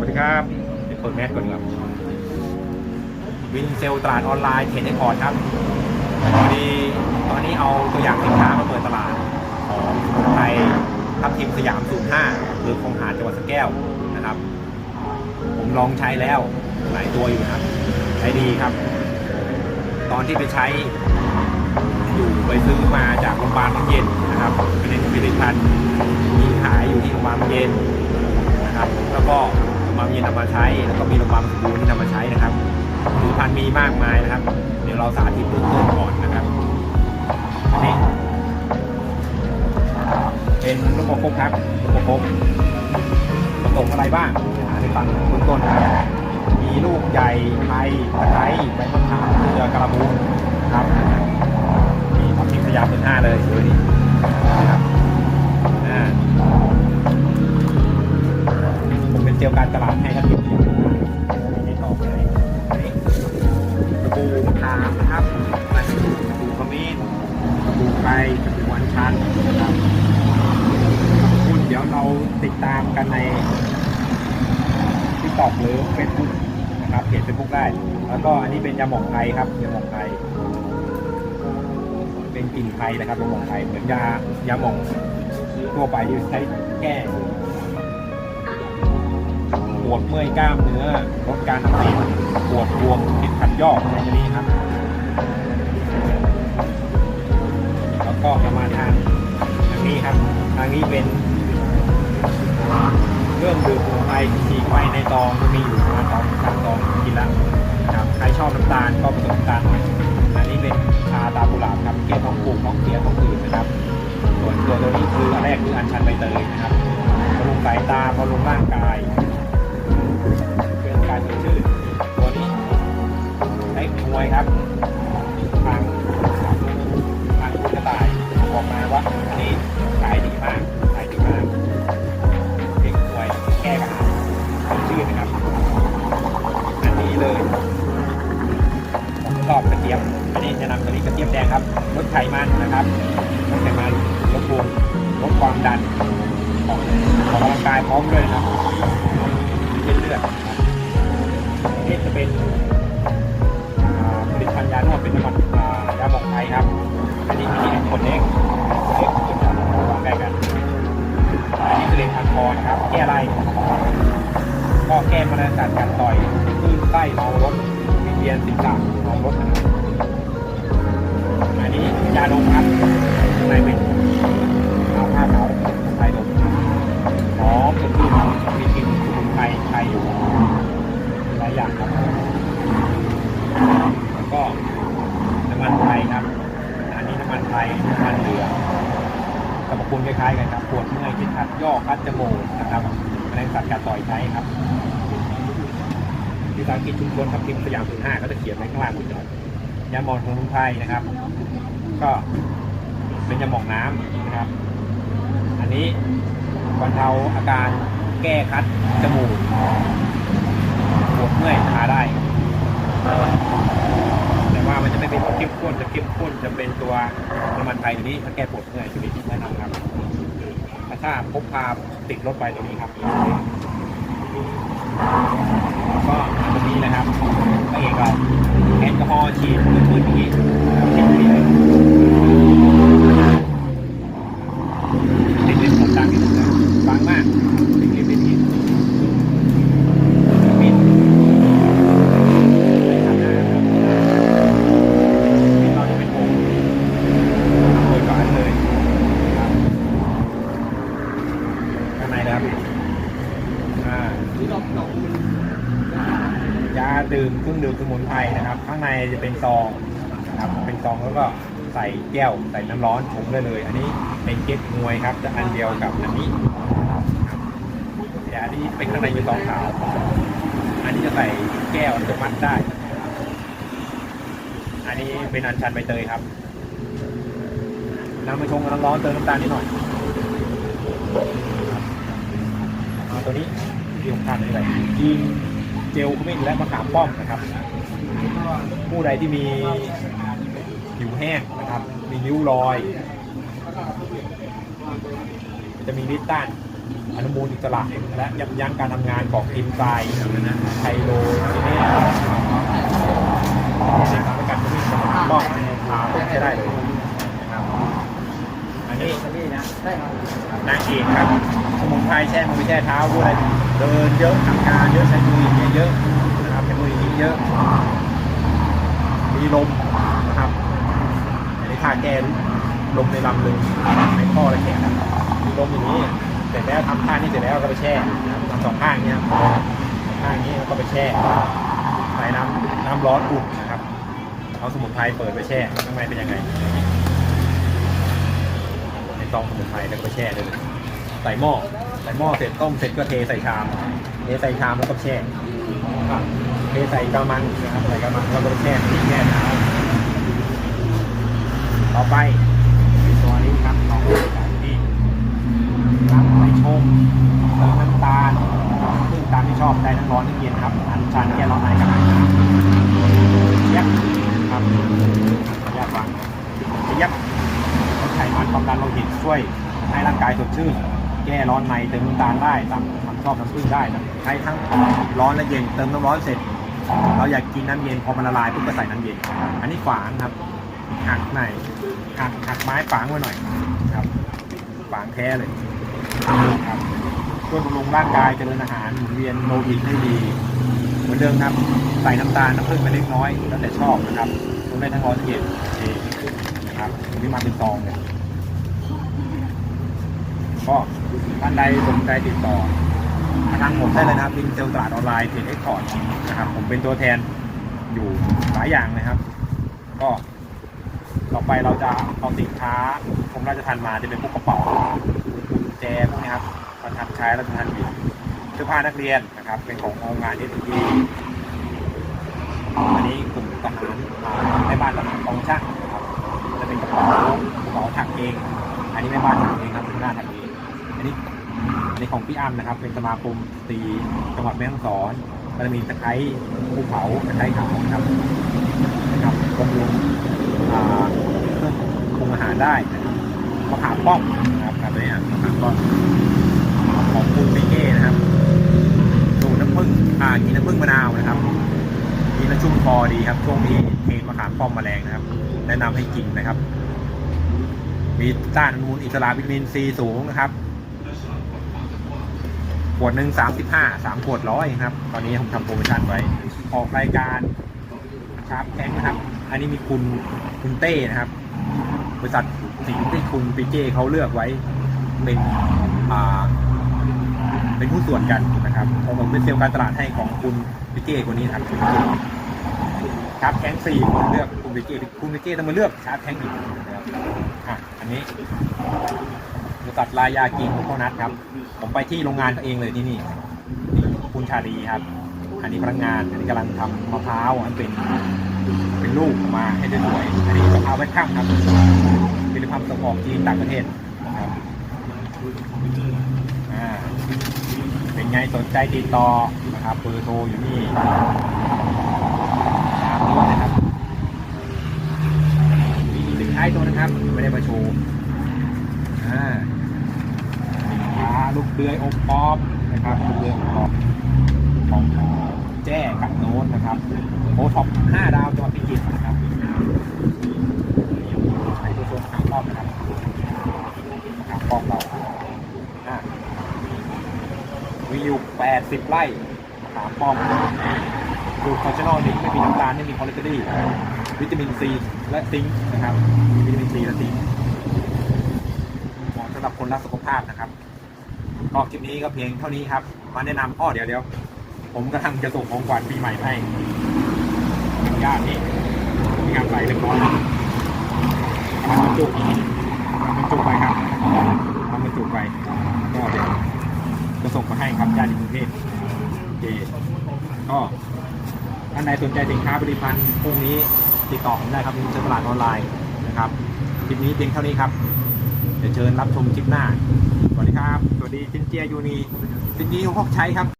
วัสดีครับเปิดแมสก่อนครับ วินเซลตลาดออนไลน์เทรดเอ็กพอร์ตครับพอดีตอนนี้เอาตัวอย่างสินค้ามาเปิดตลาดของไทยทับทิมสยาม 05หรือคลองหาจังหวัดสแก้วนะครับ ผมลองใช้แล้วหลายตัวอยู่ครับ ใช้ดีครับ ตอนที่ไปใช้อยู่ไปซื้อมาจากโรงพยาบาลบางเย็นนะครับเป็นผลิตภัณฑ์มีขายอยู่ที่โรงพยาบาลบางเย็นนะครับ แล้วก็ โรงพยาบาลบางเย็นำมาใช้ แล้วก็มีโรงพยาบาลสมบูรณ์ที่นำมาใช้นะครับผลิตภัณฑ์มีมากมายนะครับ เดี๋ยวเราสาธิตเบื้องต้นก่อนนะครับอันนี้ เป็นลูกโประครับลูกโประคบผสมอะไรบ้างอ่าในฟังเบื้องต้นครับมีลูกใหญ่ไทยตะไคร้ใบมะขามเกลือกระบูนะครับมีทำทีมสยามเป็นห้าเลยเดูนี่นะครับ เป็นเจลการตลาดให้ครับทีมสยามเป็นห้าไม่ตอบเลยอันนี้สบู่มะขามนะครับปูขมิ้นสบู่ไก่สบู่วันชันนะครับคุณเดี๋ยวเราติดตามกันในทิกตอกหรือเฟซบุ๊กนะครับเพจเฟซบุ๊กได้ แล้วก็อันนี้เป็นยาหมองไทยครับยาหมองไทยเป็นกลิ่นไทยนะครับเป็นหมองไทยเหมือนยายาหมองทั่วไปที่ใช้แก้ วดเมื่อยกล้ามเนื้อลดการอักเสบปวดบวมติดขัดยอกในตัวนี้ครับ แล้วก็ประมาทางทางนี้ครับ ทางนี้เป็นเรื่องดื่มสมุนไพรฉีกไฟในตองมีอยู่ประมาณสองสามตองกินแล้วนะครับใครชอบน้ำตาลก็ผสมน้ำตาลหน่อยอันนี้เป็นชาตากุหลาบครับแก้ท้องผูกท้องเสียท้องอืดนะครับ ส่วนตัวตัวนี้คืออันแรกคืออัญชันใบเตยนะครับบำรุงสายตาบำรุงร่างกาย เพื่อการสดชื่นตัวนี้ใช้มวยครับทางทางคุณกระต่ายบอกมาว่าอันนี้ขายดีมากขายดีมากเด็กมวยแก้กระหายสดชื่นนะครับอันนี้เลยผมชอบกระเทียมอันนี้จะนำตัวนี้กระเทียมแดงครับลดไขมันนะครับลดไขมันลดภูมิลดความดันออกกำลังกายพร้อมด้วยนะครับ ส้นเลือดนะครับอันนี้จะเป็นผลิตภัณฑ์ยานวดเป็นน้ำมันยาหมองไทยครับ อันนี้มีคนเล็กเล็กคนจับวางใกล้กัน อันนี้เป็นพันคอนะครับ แก้ไรก็แก้มะเร็งกัดกัดต่อยคลื่นไส้เมารถวิเวียนศีรษะเมารถนะอันนี้ยาดมครับในเป็นเอาผ้าขาว ยอยู่หลายอย่างครับแล้วก็น้ำมันไทยครับ อันนี้น้ำมันไทยน้ำมันเหลืองสรรพคุณคล้ายๆกันครับปวดเมื่อยที่ขัดย่อคัดจมูกนะครับแมลงสัตว์กัดต่อยใช้ครับวิสาหกิจชุมชนทับทิมสยามศูนย์ห้าก็จะเขียนไว้ข้างล่างหมดเลยยาหมองสมุนไพรนะครับ ก็เป็นยาหมองน้ำนะครับ อันนี้บรรเทาอาการ แก้คัดจมูกปวดเมื่อยทาได้ แต่ว่ามันจะไม่เป็นตัวเข้มข้นจะเข้มข้นจะเป็นตัวน้ำมันไทยตัวนี้มันแก้ปวดเมื่อยตัวนี้แนะนำครับถ้าพกพาติดรถไปตัวนี้ครับก็ตรงนี้นะครับพระเอกเราแอลกอฮอล์ฉีดมืดๆอนี้ฉีดไปเลยติดเล่นผมดังที่สุดเลยฟังมากติดเล่นเป็นที่มินไม่ทำนะครับมินเราจะเป็นวงโดยก่อนเลยครับข้างในนะครับอ่า ยาดื่มเครื่องดื่มสมุนไพรนะครับ ข้างในจะเป็นซองนะครับเป็นซองแล้วก็ใส่แก้วใส่น้ำร้อนชงได้เลย อันนี้เป็นเก๊กมวยครับจะอันเดียวกับอันนี้ครับแต่อันนี้เป็นข้างในเป็นซองขาวอันนี้จะใส่แก้วจะมัดได้ อันนี้เป็นอัญชันใบเตยครับน้ำมาชงน้ำร้อนเติมน้ำตาลนิดหน่อยเอาตัวนี้ที่ผมทานนี่อะไรยิงเจลขมิ้นและมะขามป้อมนะครับ ผู้ใดที่มีผิวแห้งนะครับ มีริ้วรอย จะมีฤทธิ์ต้านอนุมูลอิสระและยับยั้งการทำงานของเอนไซม์ไทโรจีเนสในการประกันชีวิตก็พาต้นใช้ได้เลยนะครับอันนี้นี่นะได้ครับนางเอกครับสมุนไพรแช่มือแช่เท้าด้วย เดินเยอะทำงานเยอะใช้มือเยเยอะนะครับใช้มืออย่างนี้เยอะมีลมนะครับอันนี้ท่าแก้ลมในลำลึงในข้อและแขนมีลมอย่างนี้เสร็จแล้วทำท่านี้เสร็จแล้วก็ไปแช่นะครับทำสองข้างเนี้ยข้างนี้แล้วก็ไปแช่ใส่น้ำน้ำร้อนอุ่นนะครับเอาสมุนไพรเปิดไปแช่ข้างในเป็นยังไงในซองสมุนไพรแล้วก็ไปแช่ด้เลยใส่หม้อ ส่หม้อเสร็จต้มเสร็จก็เทใส่ชามเทใส่ชามแล้วก็แช่ครับเทใส่กระมังนะครับใส่กระมังแล้วก็แช่แช่น้ำต่อไปตัวนี้ครับของนี่ครับไปชมเติมน้ำตาลซึ่งตามที่ชอบได้ทั้งร้อนทั้งเย็นครับ อันชันแก้ร้อนในกันเย็บครับขออนุญาตฟังย็บลดไขมันความดันโลหิตช่วยให้ร่างกายสดชื่น แก้ร้อนในเติมน้ำตาลได้ตามความชอบน้ำผึ้งได้นะใช้ทั้งร้อนและเย็นเติมน้ำร้อนเสร็จ เราอยากกินน้ำเย็นพอมันละลายปุ๊บก็ใส่น้ำเย็น อันนี้ฝางครับหักในหักหักไม้ฝางไว้หน่อยครับฝางแท้เลยครับช่วยบำรุงร่างกายเจริญอาหารหมุนเวียนโลหิตได้ดีเหมือนเดิมครับใส่น้ำตาลน้ำผึ้งไปเล็กน้อยแล้วแต่ชอบนะครับลงได้ทั้งร้อนทั้งเย็นเองนะครับนี่มาเป็นซองเลยก็ ท่านใดสนใจติดต่อทางผมได้เลยนะครับลิงก์เซลตลาดออนไลน์เพจเอ็กพอร์ตนะครับ ผมเป็นตัวแทนอยู่หลายอย่างนะครับ ก็ต่อไปเราจะเอาสินค้ากรมราชทัณฑ์มาจะเป็นพวกกระเป๋ากุญแจพวกนี้ครับประทับใช้ราชทัณฑ์อยู่เสื้อผ้านักเรียนนะครับ เป็นของโรงงานเอสทีอันนี้กลุ่มทหารอ่าแม่บ้านทหารกองช่างนะครับจะเป็นกระเป๋ากระเป๋าถักเอง อันนี้แม่บ้านถักเองครับเป็นหน้าถักเอง อันนี้อันนี้ของพี่อ้ำนะครับ เป็นสมาคมสตรีจังหวัดแม่ฮ่องสอนก็จะมีตะไคร้ภูเขาตะไคร้ขาวนะครับนะครับบำรุงเครื่องปรุงอาหารได้นะครับมะขามป้อมนะครับแบบนี้อะมะขามป้อมของคุณปิเก้นะครับสูตรน้ำผึ้งอ่ากินน้ำผึ้งมะนาวนะครับกินแล้วชุ่มคอดีครับ ช่วงนี้เคนมะขามป้อมแมลงนะครับ แนะนำให้กินนะครับ มีต้านอนุมูลอิสระวิตามินซีสูงนะครับ ขวดหนึ่งสามสิบห้าสามขวดร้อยครับ ตอนนี้ผมทำโปรโมชั่นไว้ ออกรายการชาร์ปแทงนะครับ อันนี้มีคุณคุณเต้นะครับ บริษัทสิงห์ที่คุณปิเก้เขาเลือกไว้ เป็นอ่าเป็นผู้ส่วนกันนะครับผมเป็นเซลล์การตลาดให้ของคุณพิเก้คนนี้นะครับชาร์ปแทงสี่ผมเลือกคุณพิเก้คุณพิเก้ต้องมาเลือกชาร์ปแทงอีกนะครับอะอันนี้บริษัทลายากินของพ่อนัทครับ ผมไปที่โรงงานตัวเองเลยที่นี่นี่คุณชาลีครับ อันนี้พนักงานอันนี้กำลังทำมะพร้าวอันเป็นเป็นลูกออกมาให้ได้สวยอันนี้มะพร้าวแวดข้ามครับเป็นความส่งออกจีนต่างประเทศนะครับอ่าเป็นไงสนใจติดต่อนะครับเบอร์โทรอยู่นี่ตามนี้นะครับมีสินค้าอีกตัวนะครับ ไม่ได้มาโชว์อ่าสินค้าลูก เดือยอบปอบนะครับลูเดือยอบปอบของแจ้กับโน้ตนะครับโอท็อป5ดาวจังหวัดพิจิตรนะครับใช้ตัวโซนหาป้อมนะครับหาป้อมเราอ่ามีอยู่80 ไร่สามป้อมดูคอร์ชนอลนี้ไม่มีน้ำตาลไม่มีคอเลสเตอรอลวิตามินซีและซิงค์นะครับวิตามินซีและซิงค์เหมาะสำหรับคนรักสุขภาพนะครับ ก็คลิปนี้ก็เพียงเท่านี้ครับ มาแนะนำอ้อเดี๋ยวเดี๋ยวผมกำลังจะส่งของขวัญปีใหม่ให้ญาตินี่มีการใส่เรียบร้อยแล้วทำบรรจุทำบรรจุไปครับทำบรรจุไปก็เดี๋ยวจะส่งมาให้ครับญาติกรุงเทพโอเคก็ท่านใดสนใจสินค้าผลิตภัณฑ์พวกนี้ติดต่อผมได้ครับมีตลาดออนไลน์นะครับคลิปนี้เพียงเท่านี้ครับ เดี๋ยวเชิญรับชมคลิปหน้า สวัสดีครับ สวัสดีจินเจียยูนีจินจีฮกใช้ครับ